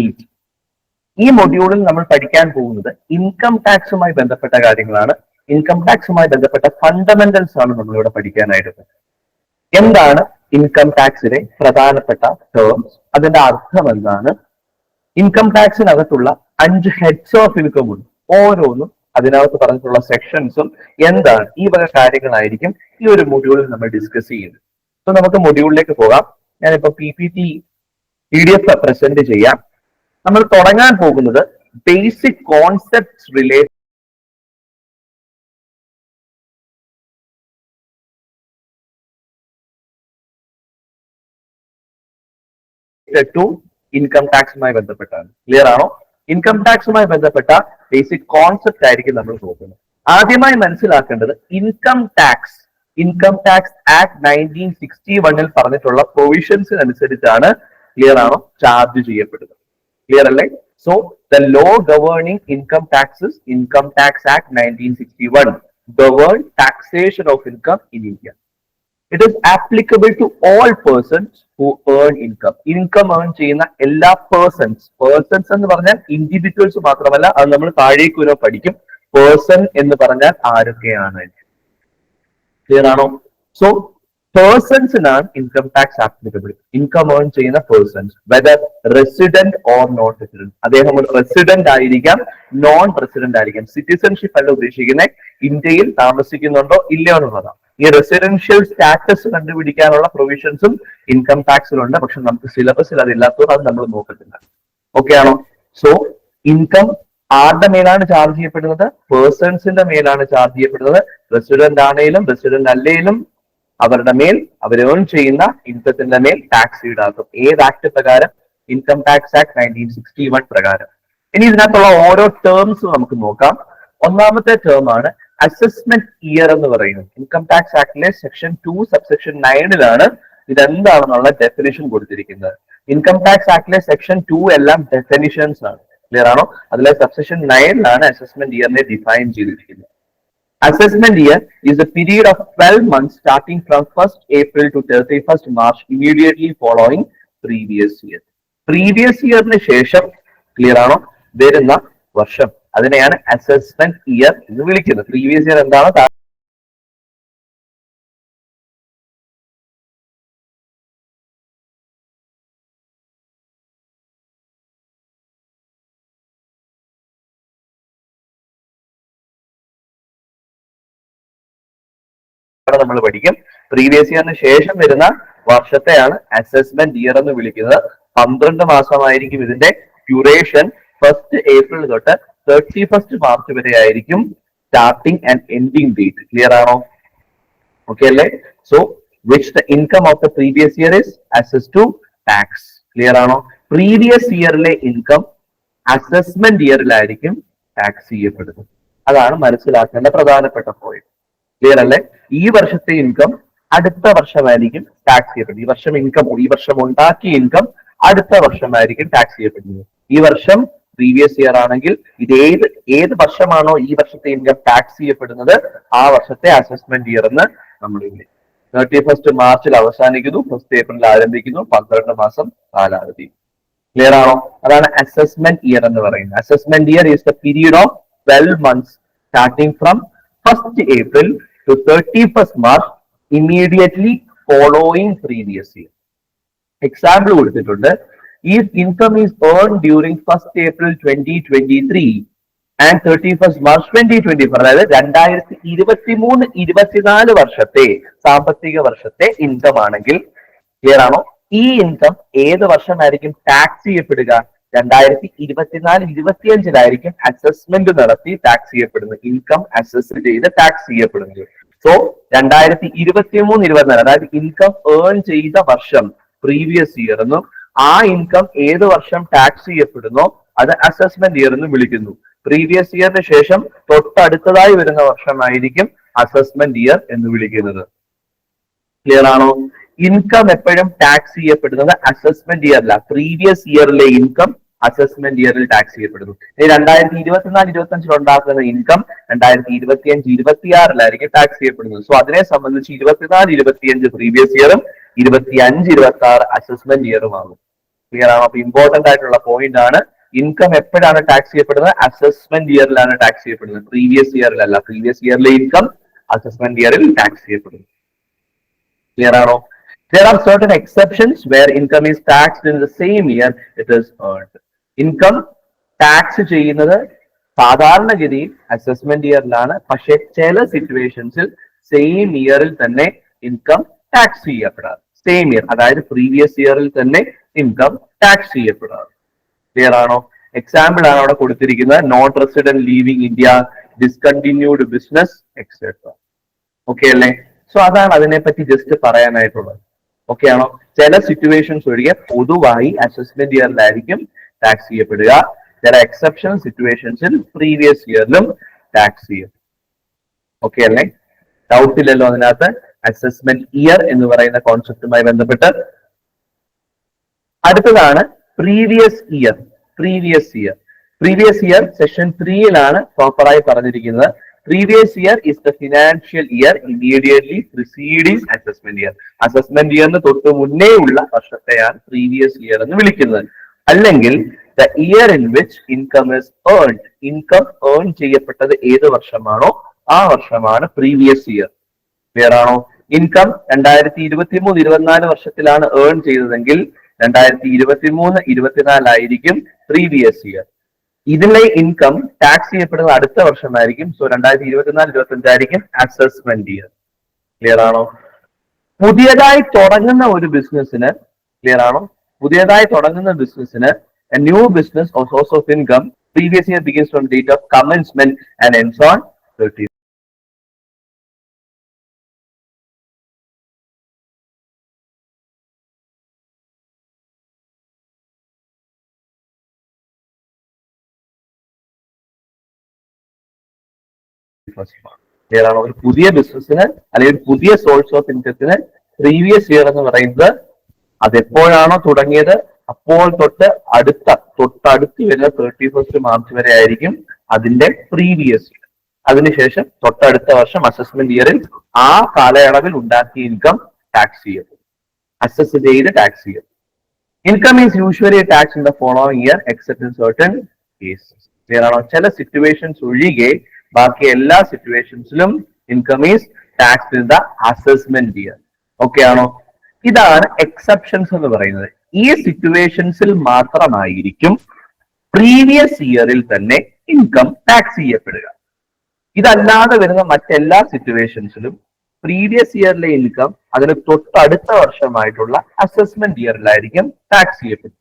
Eight ഈ മൊഡ്യൂളിൽ നമ്മൾ പഠിക്കാൻ പോകുന്നത് ഇൻകം ടാക്സുമായി ബന്ധപ്പെട്ട കാര്യങ്ങളാണ്. ഇൻകം ടാക്സുമായി ബന്ധപ്പെട്ട ഫണ്ടമെന്റൽസ് ആണ് നമ്മളിവിടെ പഠിക്കാനായിട്ട് എന്താണ് ഇൻകം ടാക്സിലെ പ്രധാനപ്പെട്ട ടേംസ് അതിന്റെ അർത്ഥം എന്താണ്? ഇൻകം ടാക്സിനകത്തുള്ള അഞ്ച് ഹെഡ്സ് ഓഫ് ഇൻകം ഉണ്ട്. ഓരോന്നും അതിനകത്ത് പറഞ്ഞിട്ടുള്ള സെക്ഷൻസും എന്താണ്? ഈ വക കാര്യങ്ങളായിരിക്കും ഈ ഒരു മൊഡ്യൂളിൽ നമ്മൾ ഡിസ്കസ് ചെയ്യുന്നത്. സോ നമുക്ക് മൊഡ്യൂളിലേക്ക് പോകാം. ഞാനിപ്പോ P P T P D F present ചെയ്യാം. നമ്മൾ തുടങ്ങാൻ പോകുന്നത് basic concept relate to income ടാക്സുമായി ബന്ധപ്പെട്ടാണ്. ക്ലിയർ ആണോ? ഇൻകം ടാക്സുമായി ബന്ധപ്പെട്ട ബേസിക് കോൺസെപ്റ്റ് ആയിരിക്കും നമ്മൾ നോക്കുന്നത്. ആദ്യമായി മനസ്സിലാക്കേണ്ടത് income tax income tax act nineteen sixty വണ്ണിൽ പറഞ്ഞിട്ടുള്ള പ്രൊവിഷൻസിനനുസരിച്ചാണ് ക്ലിയർ ആണോ? ചാർജ് ചെയ്യപ്പെടുന്നത്. ക്ലിയർ അല്ലേ? So the law governing income tax act nineteen sixty one govern taxation of income in India it is applicable to all persons who earn income income earn ചെയ്യുന്ന എല്ലാ persons persons എന്ന് പറഞ്ഞാൽ individuals മാത്രമല്ല അത് നമ്മൾ താഴേക്ക് വരെ പഠിക്കും. പേഴ്സൺ എന്ന് പറഞ്ഞാൽ ആരൊക്കെയാണ്? ക്ലിയർ ആണോ? So പേഴ്സൺസിനാണ് income tax applicable income earn ചെയ്യുന്ന persons whether resident or non resident അദ്ദേഹം ഒരു റെസിഡന്റ് ആയിരിക്കാം നോൺ റെസിഡന്റ് ആയിരിക്കാം. സിറ്റിസൺഷിപ്പ് അല്ല ഉദ്ദേശിക്കുന്നത് ഇന്ത്യയിൽ താമസിക്കുന്നുണ്ടോ? ഇല്ലയോ എന്നുള്ളതാണ്. ഈ റെസിഡൻഷ്യൽ സ്റ്റാറ്റസ് കണ്ടുപിടിക്കാനുള്ള പ്രൊവിഷൻസും ഇൻകം ടാക്സിലുണ്ട് പക്ഷെ നമുക്ക് സിലബസിൽ അതില്ലാത്തതുകൊണ്ട് അത് നമ്മൾ നോക്കത്തില്ല. ഓക്കെ ആണോ? സോ ഇൻകം ആരുടെ മേലാണ് ചാർജ് ചെയ്യപ്പെടുന്നത്? പേഴ്സൺസിന്റെ മേലാണ് ചാർജ് ചെയ്യപ്പെടുന്നത്. റെസിഡന്റ് ആണേലും റെസിഡന്റ് അല്ലെങ്കിലും അവരുടെ മേൽ അവർ ഏൺ ചെയ്യുന്ന ഇൻകത്തിന്റെ മേൽ ടാക്സ് ഈടാക്കും. ഏത് ആക്ട് പ്രകാരം? Income tax act nineteen sixty one പ്രകാരം. ഇനി ഇതിനകത്തുള്ള ഓരോ ടേംസ് നമുക്ക് നോക്കാം. ഒന്നാമത്തെ ടേം ആണ് അസസ്മെന്റ് ഇയർ എന്ന് പറയുന്നത്. ഇൻകം ടാക്സ് ആക്ടിലെ സെക്ഷൻ ടു സബ്സെക്ഷൻ നയനിലാണ് ഇതെന്താണെന്നുള്ള ഡെഫിനിഷൻ കൊടുത്തിരിക്കുന്നത്. ഇൻകം ടാക്സ് ആക്ടിലെ സെക്ഷൻ ടു എല്ലാം ഡെഫിനിഷൻസ് ആണ്. ക്ലിയർ ആണോ? അതിലെ സബ്സെക്ഷൻ നയനിലാണ് അസസ്മെന്റ് ഇയറിനെ ഡിഫൈൻ ചെയ്തിരിക്കുന്നത്. Assessment year is a period of 12 months starting from 1st April to 31st March immediately following previous year. Previous ഇയറിന് ശേഷം ക്ലിയർ ആണോ വരുന്ന വർഷം അതിനെയാണ് അസസ്മെന്റ് ഇയർ എന്ന് വിളിക്കുന്നത് പ്രീവിയസ് ഇയർ എന്താണ് താ- നമ്മൾ പഠിക്കും. പ്രീവിയസ് ഇയറിന് ശേഷം വരുന്ന വർഷത്തെയാണ് അസസ്മെന്റ് ഇയർ എന്ന് വിളിക്കുന്നത്. പന്ത്രണ്ട് മാസമായിരിക്കും ഇതിന്റെ ഡ്യൂറേഷൻ ഫസ്റ്റ് ഏപ്രിൽ തൊട്ട് തേർട്ടി ഫസ്റ്റ് മാർച്ച് വരെ ആയിരിക്കും starting and ending date clear ആണോ? ഓക്കെ അല്ലേ? So which the income of the previous year is assess to tax clear ആണോ? പ്രീവിയസ് ഇയറിലെ ഇൻകം അസസ്മെന്റ് ഇയറിലായിരിക്കും ടാക്സ് ചെയ്യപ്പെടുന്നത്. അതാണ് മനസ്സിലാക്കേണ്ട പ്രധാനപ്പെട്ട പോയിന്റ് ക്ലിയർ അല്ലേ? ഈ വർഷത്തെ ഇൻകം അടുത്ത വർഷമായിരിക്കും ടാക്സ് ചെയ്യപ്പെടുന്നത്. ഈ വർഷം ഇൻകം ഈ വർഷം ഉണ്ടാക്കിയ ഇൻകം അടുത്ത വർഷമായിരിക്കും ടാക്സ് ചെയ്യപ്പെടുന്നത്. ഈ വർഷം പ്രീവിയസ് ഇയർ ആണെങ്കിൽ ഇത് ഏത് ഏത് വർഷമാണോ ഈ വർഷത്തെ ഇൻകം ടാക്സ് ചെയ്യപ്പെടുന്നത്? ആ വർഷത്തെ അസസ്മെന്റ് ഇയർ എന്ന് നമ്മൾ വിളിക്കും തേർട്ടി ഫസ്റ്റ് മാർച്ചിൽ അവസാനിക്കുന്നു. ഫസ്റ്റ് ഏപ്രിലിൽ ആരംഭിക്കുന്നു. പന്ത്രണ്ട് മാസം കാലാവധി. ക്ലിയർ ആണോ? അതാണ് അസസ്മെന്റ് ഇയർ എന്ന് പറയുന്നത്. Assessment year is the period of twelve months starting from first April thirty first March immediately following previous year example കൊടുത്തിട്ടുണ്ട്. If income is earn during first April twenty twenty three and thirty first March twenty twenty four അതായത് രണ്ടായിരത്തി ഇരുപത്തി മൂന്ന് ഇരുപത്തിനാല് വർഷത്തെ സാമ്പത്തിക വർഷത്തെ income ആണെങ്കിൽ ക്ലിയർ ആണോ? ഈ ഇൻകം ഏത് വർഷമായിരിക്കും ടാക്സ് ചെയ്യപ്പെടുക? രണ്ടായിരത്തി ഇരുപത്തിനാല് ഇരുപത്തിയഞ്ചിലായിരിക്കും അസസ്മെന്റ് നടത്തി ടാക്സ് ചെയ്യപ്പെടുന്നത്. ഇൻകം അസസ് ചെയ്ത് ടാക്സ് ചെയ്യപ്പെടുന്നത്. സോ രണ്ടായിരത്തി ഇരുപത്തി മൂന്ന് ഇരുപത്തിനാല് അതായത് ഇൻകം ഏൺ ചെയ്ത വർഷം പ്രീവിയസ് ഇയർ എന്നും ആ ഇൻകം ഏത് വർഷം ടാക്സ് ചെയ്യപ്പെടുന്നോ അത് അസസ്മെന്റ് ഇയർ എന്ന് വിളിക്കുന്നു. പ്രീവിയസ് ഇയറിന് ശേഷം തൊട്ടടുത്തതായി വരുന്ന വർഷമായിരിക്കും അസസ്മെന്റ് ഇയർ എന്ന് വിളിക്കുന്നത്. ക്ലിയർ ആണോ? ഇൻകം എപ്പോഴും ടാക്സ് ചെയ്യപ്പെടുന്നത് അസസ്മെന്റ് ഇയറില പ്രീവിയസ് ഇയറിലെ ഇൻകം അസസ്മെന്റ് ഇയറിൽ ടാക്സ് ചെയ്യപ്പെടുന്നു. രണ്ടായിരത്തി ഇരുപത്തിനാല് ഇരുപത്തി അഞ്ചിൽ ഉണ്ടാക്കുന്ന ഇൻകം രണ്ടായിരത്തി ഇരുപത്തി അഞ്ച് ഇരുപത്തി ആറിലായിരിക്കും ടാക്സ് ചെയ്യപ്പെടുന്നത്. സോ അതിനെ സംബന്ധിച്ച് ഇരുപത്തിനാല് ഇരുപത്തിയഞ്ച് പ്രീവിയസ് ഇയറും ഇരുപത്തി അഞ്ച് ഇരുപത്തി ആറ് അസസ്മെന്റ് ഇയറും ആകും. ക്ലിയർ ആണ്? അപ്പൊ ഇമ്പോർട്ടന്റ് ആയിട്ടുള്ള പോയിന്റ് ആണ്. ഇൻകം എപ്പോഴാണ് ടാക്സ് ചെയ്യപ്പെടുന്നത്? അസസ്മെന്റ് ഇയറിലാണ് ടാക്സ് ചെയ്യപ്പെടുന്നത്. പ്രീവിയസ് ഇയറിലല്ല പ്രീവിയസ് ഇയറിലെ ഇൻകം അസസ്മെന്റ് ഇയറിൽ ടാക്സ് ചെയ്യപ്പെടുന്നു. ക്ലിയർ ആണോ? There are certain exceptions where income is taxed in the same year it is earned. Income tax ചെയ്യുന്നത് സാധാരണഗതിയിൽ അസസ്മെന്റ് ഇയറിലാണ് പക്ഷെ ചില സിറ്റുവേഷൻസിൽ സെയിം ഇയറിൽ തന്നെ ഇൻകം ടാക്സ് ചെയ്യപ്പെടാറ്. സെയിം ഇയർ അതായത് പ്രീവിയസ് ഇയറിൽ തന്നെ ഇൻകം ടാക്സ് ചെയ്യപ്പെടാറ്. ക്ലിയർ ആണോ? എക്സാമ്പിൾ ആണ് അവിടെ കൊടുത്തിരിക്കുന്നത്. Non resident leaving India discontinued business etcetera okay അല്ലേ? സോ അതാണ് അതിനെപ്പറ്റി ജസ്റ്റ് പറയാനായിട്ടുള്ളത്. ഓക്കെ ആണോ? ചില സിറ്റുവേഷൻസ് ഒഴികെ പൊതുവായി അസസ്മെന്റ് ഇയറിലായിരിക്കും ടാക്സ് ചെയ്യപ്പെടുക. ചില എക്സെപ്ഷൻ സിറ്റുവേഷൻസിൽ പ്രീവിയസ് ഇയറിലും ടാക്സ് ചെയ്യും ഓക്കെ അല്ലേ? ഡൗട്ട് ഇല്ലല്ലോ അതിനകത്ത്. അസസ്മെന്റ് ഇയർ എന്ന് പറയുന്ന കോൺസെപ്റ്റുമായി ബന്ധപ്പെട്ട്. അടുത്തതാണ് previous year previous year previous year section ത്രീയിലാണ് പ്രോപ്പറായി പറഞ്ഞിരിക്കുന്നത്. Previous year is the financial year immediately preceding assessment year assessment ഇയറിന് തൊട്ട് മുന്നേ ഉള്ള വർഷത്തെയാണ് പ്രീവിയസ് ഇയർ എന്ന് വിളിക്കുന്നത്. അല്ലെങ്കിൽ the year in which income is earned income earn ചെയ്യപ്പെട്ടത് ഏത് വർഷമാണോ ആ വർഷമാണ് പ്രീവിയസ് ഇയർ ക്ലിയർ ആണോ? ഇൻകം രണ്ടായിരത്തി ഇരുപത്തി മൂന്ന് ഇരുപത്തിനാല് വർഷത്തിലാണ് ഏൺ ചെയ്തതെങ്കിൽ രണ്ടായിരത്തി ഇരുപത്തി മൂന്ന് ഇരുപത്തിനാലായിരിക്കും പ്രീവിയസ് ഇയർ ഇതിലെ ഇൻകം ടാക്സ് ചെയ്യപ്പെടുന്നത് അടുത്ത വർഷമായിരിക്കും. സോ രണ്ടായിരത്തി ഇരുപത്തിനാല് ഇരുപത്തി അഞ്ചായിരിക്കും അസസ്മെന്റ് ഇയർ ക്ലിയർ ആണോ? പുതിയതായി തുടങ്ങുന്ന ഒരു ബിസിനസ്സിന് ക്ലിയർ ആണോ? പുതിയതായി തുടങ്ങുന്ന ബിസിനസ്സിന് new business or source of income previous year begins from date of commencement and ends on thirty clear ആണോ ഒരു പുതിയ ബിസിനസ്സിന് അല്ലെങ്കിൽ ഒരു പുതിയ സോഴ്സ് ഓഫ് ഇൻകത്തിന് പ്രീവിയസ് ഇയർ എന്ന് പറയുന്നത് അതെപ്പോഴാണോ തുടങ്ങിയത്? അപ്പോൾ തൊട്ട് അടുത്ത തൊട്ടടുത്ത് വരുന്ന തേർട്ടി ഫസ്റ്റ് മാർച്ച് വരെ ആയിരിക്കും അതിന്റെ പ്രീവിയസ് ഇയർ അതിനുശേഷം തൊട്ടടുത്ത വർഷം അസസ്മെന്റ് ഇയറിൽ ആ കാലയളവിൽ ഉണ്ടാക്കിയ ഇൻകം ടാക്സ് ചെയ്യും അസസ് ചെയ്ത് ടാക്സ് ചെയ്യും income is usually tax in the following year except in certain cases clear ആണോ ചില സിറ്റുവേഷൻസ് ഒഴികെ ബാക്കി എല്ലാ സിറ്റുവേഷൻസിലും income is tax in the assessment year okay ആണോ? ഇതാണ് എക്സെപ്ഷൻസ് എന്ന് പറയുന്നത്. ഈ സിറ്റുവേഷൻസിൽ മാത്രമായിരിക്കും പ്രീവിയസ് ഇയറിൽ തന്നെ ഇൻകം ടാക്സ് ചെയ്യപ്പെടുക. ഇതല്ലാതെ വരുന്ന മറ്റെല്ലാ സിറ്റുവേഷൻസിലും പ്രീവിയസ് ഇയറിലെ ഇൻകം അതിന് തൊട്ടടുത്ത വർഷമായിട്ടുള്ള അസസ്മെന്റ് ഇയറിലായിരിക്കും ടാക്സ് ചെയ്യപ്പെടുക.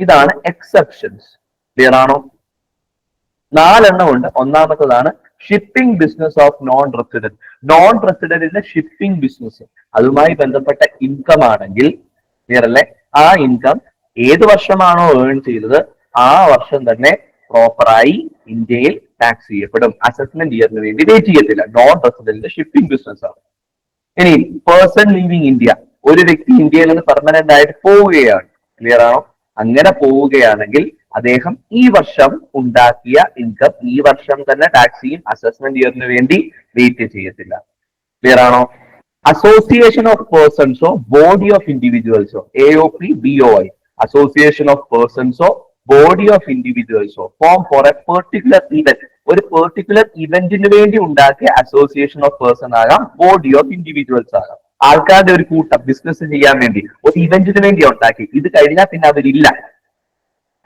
ഇതാണ് എക്സെപ്ഷൻസ് ക്ലിയർ ആണോ? നാലെണ്ണം ഉണ്ട്. ഒന്നാമത്തതാണ് shipping business of non resident non റെസിഡന്റിന്റെ shipping business അതുമായി ബന്ധപ്പെട്ട ഇൻകം ആണെങ്കിൽ ക്ലിയർ ആ ഇൻകം ഏത് വർഷമാണോ ഏൺ ചെയ്തത് ആ വർഷം തന്നെ പ്രോപ്പറായി ഇന്ത്യയിൽ ടാക്സ് ചെയ്യപ്പെടും. അസസ്മെന്റ് ഇയറിന് വേണ്ടി വെയിറ്റ് ചെയ്യത്തില്ല. നോൺ റെസിഡന്റിന്റെ ഷിപ്പിംഗ് ബിസിനസ് ആണ്. ഇനി പേഴ്സൺ ലീവിങ് ഇന്ത്യ ഒരു വ്യക്തി ഇന്ത്യയിൽ നിന്ന് പെർമനന്റ് ആയിട്ട് പോവുകയാണ്. ക്ലിയർ ആണോ? അങ്ങനെ പോവുകയാണെങ്കിൽ അദ്ദേഹം ഈ വർഷം ഉണ്ടാക്കിയ ഇൻകം ഈ വർഷം തന്നെ ടാക്സ് ചെയ്യും അസസ്മെന്റ് ഇയറിന് വേണ്ടി വെയിറ്റ് ചെയ്യത്തില്ല. ക്ലിയർ ആണോ? അസോസിയേഷൻ ഓഫ് പേഴ്സൺസോ body of ഇൻഡിവിജ്വൽസോ A O P B O I association of പേഴ്സൺസോ body of ഇൻഡിവിജ്വൽസോ form for a particular event ഒരു പെർട്ടിക്കുലർ ഇവന്റിന് വേണ്ടി ഉണ്ടാക്കിയ അസോസിയേഷൻ ഓഫ് പേഴ്സൺ ആകാം ബോഡി ഓഫ് ഇൻഡിവിജ്വൽസ് ആകാം. ആൾക്കാരുടെ ഒരു കൂട്ടം ബിസിനസ് ചെയ്യാൻ വേണ്ടി ഒരു ഇവന്റിന് വേണ്ടി ഉണ്ടാക്കി ഇത് കഴിഞ്ഞാൽ പിന്നെ അവരില്ല.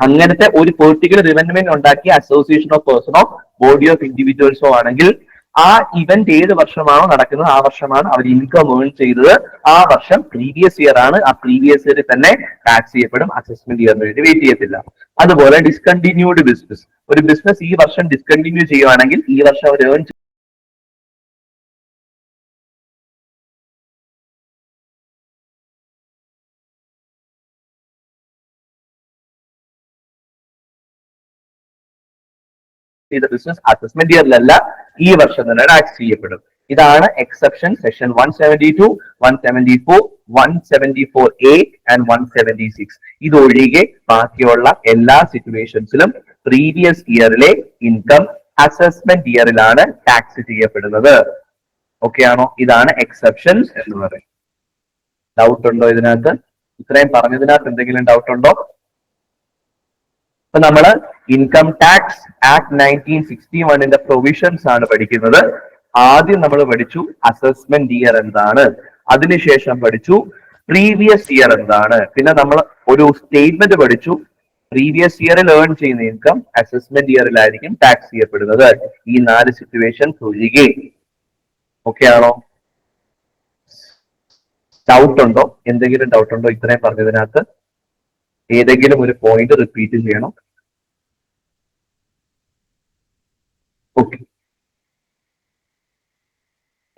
അങ്ങനത്തെ ഒരു പെർട്ടിക്കുലർ ഇവന്റ്മെന്റ് ഉണ്ടാക്കിയ അസോസിയേഷൻ ഓഫ് പേഴ്സണോ ബോഡി ഓഫ് ഇൻഡിവിജ്വൽസോ ആണെങ്കിൽ ആ ഇവന്റ് ഏത് വർഷമാണോ നടക്കുന്നത് ആ വർഷമാണ് അവർ ഇൻകം ഏൺ ചെയ്തത്. ആ വർഷം പ്രീവിയസ് ഇയർ ആണ്. ആ പ്രീവിയസ് ഇയറിൽ തന്നെ ടാക്സ് ചെയ്യപ്പെടും അസസ്മെന്റ് ഇയറിന് വേണ്ടി വെയിറ്റ് ചെയ്യത്തില്ല. അതുപോലെ ഡിസ്കണ്ടിന്യൂഡ് ബിസിനസ് ഒരു ബിസിനസ് ഈ വർഷം ഡിസ്കണ്ടിന്യൂ ചെയ്യുവാണെങ്കിൽ ഈ വർഷം അവർ ഏൺ ചെയ്ത ബിസിനസ് അസസ്മെന്റ് ഇയറിലല്ല ഈ വർഷം തന്നെ ടാക്സ് ചെയ്യപ്പെടും. ഇതാണ് exception section one seventy two one seventy four one seventy four A and one seventy six ഇതൊഴികെ ബാക്കിയുള്ള എല്ലാ സിറ്റുവേഷൻസിലും പ്രീവിയസ് ഇയറിലെ ഇൻകം അസസ്മെന്റ് ഇയറിലാണ് ടാക്സ് ചെയ്യപ്പെടുന്നത്. ഓക്കെ ആണോ? ഇതാണ് എക്സെപ്ഷൻസ് എന്ന് പറയുന്നത് ഡൗട്ട് ഉണ്ടോ ഇതിനകത്ത്? ഇത്രയും പറഞ്ഞതിനകത്ത് എന്തെങ്കിലും ഡൗട്ട് ഉണ്ടോ? അപ്പൊ നമ്മൾ income tax act nineteen sixty വണ്ണിന്റെ പ്രൊവിഷൻസ് ആണ് പഠിക്കുന്നത്. ആദ്യം നമ്മൾ പഠിച്ചു അസസ്മെന്റ് ഇയർ എന്താണ്. അതിനുശേഷം പഠിച്ചു പ്രീവിയസ് ഇയർ എന്താണ്. പിന്നെ നമ്മൾ ഒരു സ്റ്റേറ്റ്മെന്റ് പഠിച്ചു. പ്രീവിയസ് ഇയറിൽ ഏൺ ചെയ്യുന്ന ഇൻകം അസസ്മെന്റ് ഇയറിലായിരിക്കും ടാക്സ് ചെയ്യപ്പെടുന്നത്. ഈ നാല് സിറ്റുവേഷൻ ഒഴികെ ഓക്കെ ആണോ? ഡൗട്ട് ഉണ്ടോ? എന്തെങ്കിലും ഡൗട്ട് ഉണ്ടോ ഇത്രയും പറഞ്ഞതിനകത്ത്? ഏതെങ്കിലും ഒരു പോയിന്റ് റിപ്പീറ്റ് ചെയ്യണം. ഓക്കെ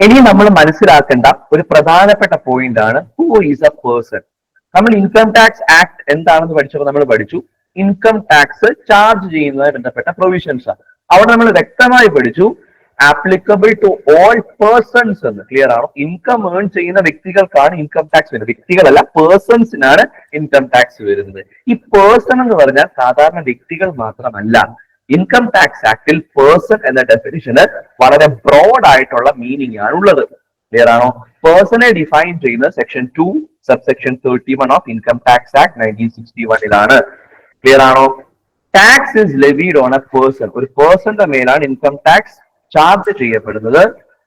ഇനി നമ്മൾ മനസ്സിലാക്കേണ്ട ഒരു പ്രധാനപ്പെട്ട പോയിന്റ് ആണ് ഹൂ ഈസ് എ പേഴ്സൺ നമ്മൾ ഇൻകം ടാക്സ് ആക്ട് എന്താണെന്ന് പഠിച്ചപ്പോൾ നമ്മൾ പഠിച്ചു. ഇൻകം ടാക്സ് ചാർജ് ചെയ്യുന്നതുമായി ബന്ധപ്പെട്ട പ്രൊവിഷൻസ് ആണ്. അവിടെ നമ്മൾ വ്യക്തമായി പഠിച്ചു ആപ്ലിക്കബിൾ ടു ഓൾ പേഴ്സൺസ് എന്ന്. ക്ലിയർ ആണോ? ഇൻകം ഏൺ ചെയ്യുന്ന വ്യക്തികൾക്കാണ് ഇൻകം ടാക്സ് വരുന്നത്. വ്യക്തികളല്ല പേഴ്സൺസിനാണ് ഇൻകം ടാക്സ് വരുന്നത്. ഈ പേഴ്സൺ എന്ന് പറഞ്ഞാൽ സാധാരണ വ്യക്തികൾ മാത്രമല്ല. ഇൻകം ടാക്സ് ആക്ടിൽ പേഴ്സൺ എന്ന ഡെഫിനിഷന് വളരെ ബ്രോഡ് ആയിട്ടുള്ള മീനിങ് ആണ് ഉള്ളത്. ക്ലിയർ ആണോ? പേഴ്സണെ ഡിഫൈൻ ചെയ്യുന്ന section two subsection thirty one of income tax act nineteen sixty വണ്ണിലാണ് clear ആണോ? Tax is levied on a person ഒരു പേഴ്സന്റെ മേലാണ് ഇൻകം ടാക്സ് ചാർജ് ചെയ്യപ്പെടുന്നത്.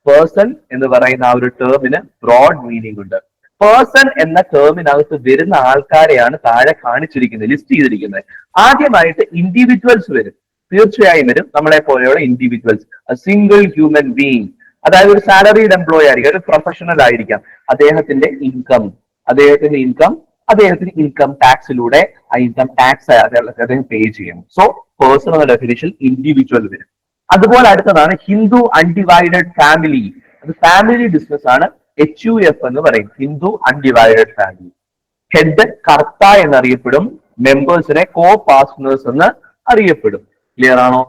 പേഴ്സൺ എന്ന് പറയുന്ന ആ ഒരു ടേമിന് ബ്രോഡ് മീനിങ് ഉണ്ട്. പേഴ്സൺ എന്ന ടേമിനകത്ത് വരുന്ന ആൾക്കാരെയാണ് താഴെ കാണിച്ചിരിക്കുന്നത് ലിസ്റ്റ് ചെയ്തിരിക്കുന്നത്. ആദ്യമായിട്ട് ഇൻഡിവിജ്വൽസ് വരും. തീർച്ചയായും വരും നമ്മളെ പോലെയുള്ള ഇൻഡിവിജ്വൽസ് സിംഗിൾ ഹ്യൂമൻ ബീങ് അതായത് ഒരു സാലറീഡ് എംപ്ലോയി ആയിരിക്കാം ഒരു പ്രൊഫഷണൽ ആയിരിക്കാം. അദ്ദേഹത്തിന്റെ ഇൻകം അദ്ദേഹത്തിന്റെ ഇൻകം അദ്ദേഹത്തിന് ഇൻകം ടാക്സിലൂടെ ആ ഇൻകം ടാക്സ് അദ്ദേഹം പേ ചെയ്യണം സോ പേഴ്സണൽ ഡെഫിനിഷൻ ഇൻഡിവിജ്വൽ വരും. അതുപോലെ അടുത്തതാണ് ഹിന്ദു അൺഡിവൈഡഡ് ഫാമിലി അത് ഫാമിലി ബിസിനസ് ആണ്. എച്ച് യു എഫ് എന്ന് പറയും. Hindu undivided family head karta എന്നറിയപ്പെടും. മെമ്പേഴ്സിനെ കോ പാർട്ട്നേഴ്സ് എന്ന് അറിയപ്പെടും. ക്ലിയർ ആണോ?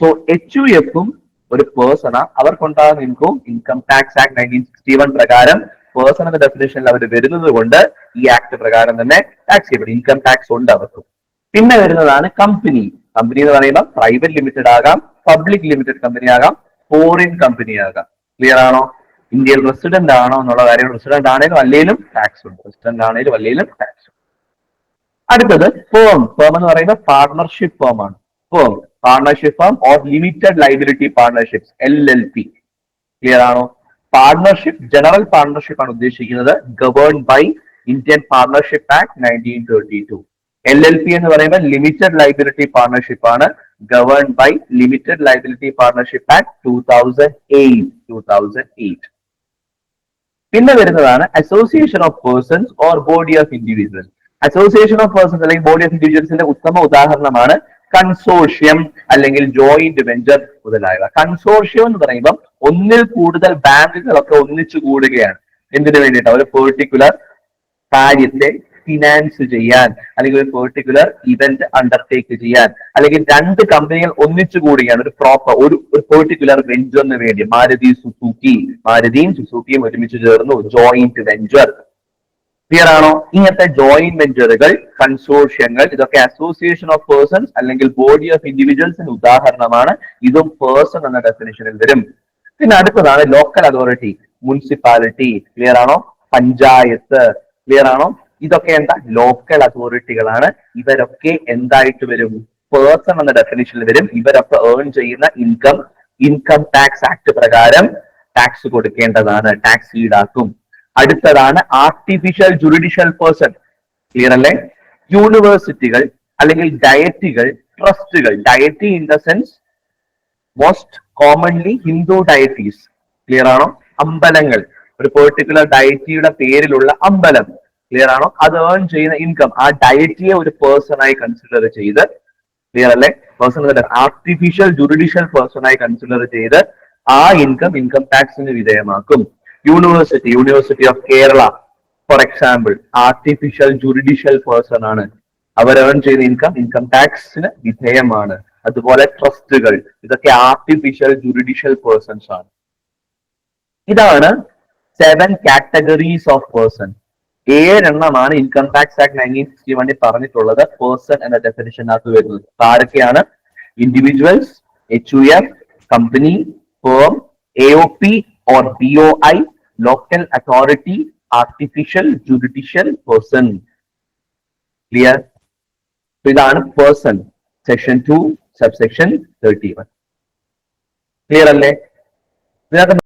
സോ എച്ച് യു എഫും ഒരു persona അവർക്കുണ്ടാകുന്ന income income tax act nineteen sixty one പ്രകാരം പേഴ്സണൽ ഡെഫിനേഷനിൽ അവർ വരുന്നത് കൊണ്ട് ഈ ആക്ട് പ്രകാരം തന്നെ ടാക്സ് ചെയ്യപ്പെടും. ഇൻകം ടാക്സ് ഉണ്ട് അവർക്ക്. പിന്നെ വരുന്നതാണ് കമ്പനി കമ്പനി എന്ന് പറയുമ്പോൾ പ്രൈവറ്റ് ലിമിറ്റഡ് ആകാം പബ്ലിക് ലിമിറ്റഡ് കമ്പനി ആകാം ഫോറിൻ കമ്പനി ആകാം. ക്ലിയർ ആണോ? ഇന്ത്യയിൽ റെസിഡന്റ് ആണോ എന്നുള്ള കാര്യം റെസിഡന്റ് ആണെങ്കിലും അല്ലെങ്കിലും ടാക്സ് ഉണ്ട്. റെസിഡന്റ് ആണെങ്കിലും അല്ലെങ്കിലും ടാക്സ് ഉണ്ട്. അടുത്തത് ഫേം ഫേം എന്ന് പറയുന്നത് പാർട്ണർഷിപ്പ് ഫേം ആണ്. Firm partnership firm or limited liability partnership L L P clear ആണോ? പാർട്ണർഷിപ്പ് ജനറൽ പാർട്ണർഷിപ്പ് ആണ് ഉദ്ദേശിക്കുന്നത് govern by Indian partnership act nineteen thirty two L L P എന്ന് പറയുമ്പോൾ ലിമിറ്റഡ് ലൈബിലിറ്റി പാർട്ണർഷിപ്പ് ആണ് govern by limited liability partnership act two thousand eight two thousand eight പിന്നെ വരുന്നതാണ് association of persons or body of individuals association of persons അല്ലെങ്കിൽ body of ഇൻഡിവിജ്വൽസിന്റെ ഉത്തമ ഉദാഹരണമാണ് consortium അല്ലെങ്കിൽ ജോയിന്റ് വെഞ്ചർ മുതലായവ. കൺസോർഷ്യം എന്ന് പറയുമ്പോൾ ഒന്നിൽ കൂടുതൽ ബാങ്കുകളൊക്കെ ഒന്നിച്ചു കൂടുകയാണ്. എന്തിനു വേണ്ടിയിട്ട്? ഒരു പെർട്ടിക്കുലർ കാര്യത്തെ ഫിനാൻസ് ചെയ്യാൻ അല്ലെങ്കിൽ ഒരു പെർട്ടിക്കുലർ ഇവന്റ് അണ്ടർടേക്ക് ചെയ്യാൻ അല്ലെങ്കിൽ രണ്ട് കമ്പനികൾ ഒന്നിച്ചു കൂടുകയാണ്. ഒരു പ്രോപ്പർ ഒരു ഒരു പെർട്ടിക്കുലർ വെഞ്ചറിന് വേണ്ടി. മാരുതി സുസുക്കി മാരുതിയും സുസുക്കിയും ഒരുമിച്ച് ചേർന്നു. ജോയിന്റ് വെഞ്ചർ ക്ലിയർ ആണോ? ഇങ്ങനത്തെ ജോയിന്റ് വെഞ്ചറുകൾ കൺസോർഷ്യങ്ങൾ ഇതൊക്കെ അസോസിയേഷൻ ഓഫ് പേഴ്സൺസ് അല്ലെങ്കിൽ ബോഡി ഓഫ് ഇൻഡിവിജ്വൽസിന് ഉദാഹരണമാണ്. ഇതും പേഴ്സൺ എന്ന ഡെഫിനേഷനിൽ വരും. പിന്നെ അടുത്തതാണ് ലോക്കൽ അതോറിറ്റി മുനിസിപ്പാലിറ്റി ക്ലിയർ ആണോ? പഞ്ചായത്ത്. ക്ലിയർ ആണോ? ഇതൊക്കെ എന്താ? ലോക്കൽ അതോറിറ്റികളാണ് ഇവരൊക്കെ എന്തായിട്ട് വരും? പേഴ്സൺ എന്ന ഡെഫിനേഷനിൽ വരും. ഇവരൊക്കെ ഏൺ ചെയ്യുന്ന ഇൻകം ഇൻകം ടാക്സ് ആക്ട് പ്രകാരം ടാക്സ് കൊടുക്കേണ്ടതാണ്. ടാക്സ് ഈടാക്കും. അടുത്തതാണ് ആർട്ടിഫിഷ്യൽ ജുഡീഷ്യൽ പേഴ്സൺ ക്ലിയർ അല്ലേ? യൂണിവേഴ്സിറ്റികൾ അല്ലെങ്കിൽ ഡയറ്റികൾ ട്രസ്റ്റുകൾ deity in the sense most commonly Hindu deities clear ആണോ? അമ്പലങ്ങൾ. ഒരു പെർട്ടിക്കുലർ ഡയറ്റിയുടെ പേരിലുള്ള അമ്പലം. ക്ലിയർ ആണോ? അത് ഏൺ ചെയ്യുന്ന ഇൻകം ആ ഡയറ്റിയെ ഒരു പേഴ്സൺ ആയി കൺസിഡർ ചെയ്ത് ക്ലിയർ അല്ലേ? പേഴ്സൺ ആർട്ടിഫിഷ്യൽ ജുഡീഷ്യൽ പേഴ്സൺ ആയി കൺസിഡർ ചെയ്ത് ആ ഇൻകം ഇൻകം ടാക്സിന് വിധേയമാക്കും. University university of Kerala for example artificial judicial person ആണ്. അവർ ഏൺ ചെയ്യുന്ന ഇൻകം ഇൻകം ടാക്സിന് വിധേയമാണ്. അതുപോലെ ട്രസ്റ്റുകൾ ഇതൊക്കെ ആർട്ടിഫിഷ്യൽ ജുഡിഷ്യൽ പേഴ്സൺസ് ആണ്. ഇതാണ് seven categories of person ഏഴെണ്ണമാണ് income tax act nineteen sixty വണ്ണിൽ പറഞ്ഞിട്ടുള്ളത് പേഴ്സൺ എന്ന ഡെഫിനിഷനകത്ത് വരുന്നത്. ആരൊക്കെയാണ്? Individuals H U F company firm A O P or B O I local authority artificial judicial person clear ഇതാണ് person section two subsection thirty one clear അല്ലേ ഇതിനകത്ത്